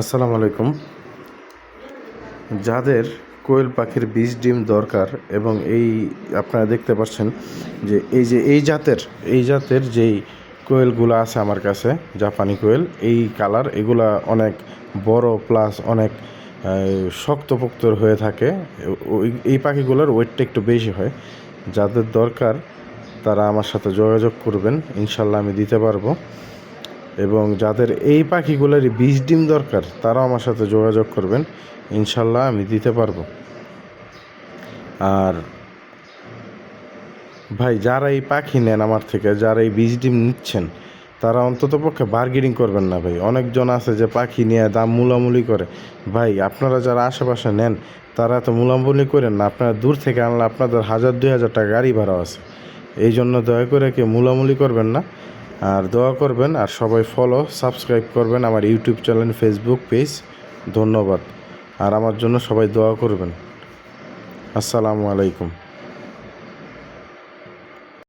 আসসালামু আলাইকুম। যাদের কোয়েল পাখির বীজ, ডিম দরকার এবং এই আপনারা দেখতে পাচ্ছেন যে এই যে এই জাতের এই জাতের যেই কোয়েলগুলো আছে আমার কাছে, জাপানি কোয়েল, এই কালার এগুলা অনেক বড় প্লাস অনেক শক্তপোক্তর হয়ে থাকে। এই পাখিগুলোর ওয়েটটা একটু বেশি হয়। যাদের দরকার তারা আমার সাথে যোগাযোগ করবেন, ইনশাল্লাহ আমি দিতে পারব। এবং যাদের এই পাখিগুলোরই বীজ ডিম দরকার, তারাও আমার সাথে যোগাযোগ করবেন। ইনশাল্লাহ আমি দিতে পারব। আর ভাই, যারা এই পাখি নেন আমার থেকে, যারা এই বীজ ডিম নিচ্ছেন, তারা অন্তত পক্ষে বার্গেনিং করবেন না ভাই। অনেকজন আছে যে পাখি নিয়ে দাম মূলামূলি করে। ভাই, আপনারা যারা আশেপাশে নেন, তারা তো মূলামূলি করেন না। আপনারা দূর থেকে আনলে আপনাদের হাজার, দুই হাজার টাকা গাড়ি ভাড়া আছে। এই জন্য দয়া করে কেউ মূলামূলি করবেন না। আর দোয়া করবেন আর সবাই ফলো সাবস্ক্রাইব করবেন আমার ইউটিউব চ্যানেল ফেসবুক পেজ ধন্যবাদ। আর আমার জন্য সবাই দোয়া করবেন। আসসালামু আলাইকুম।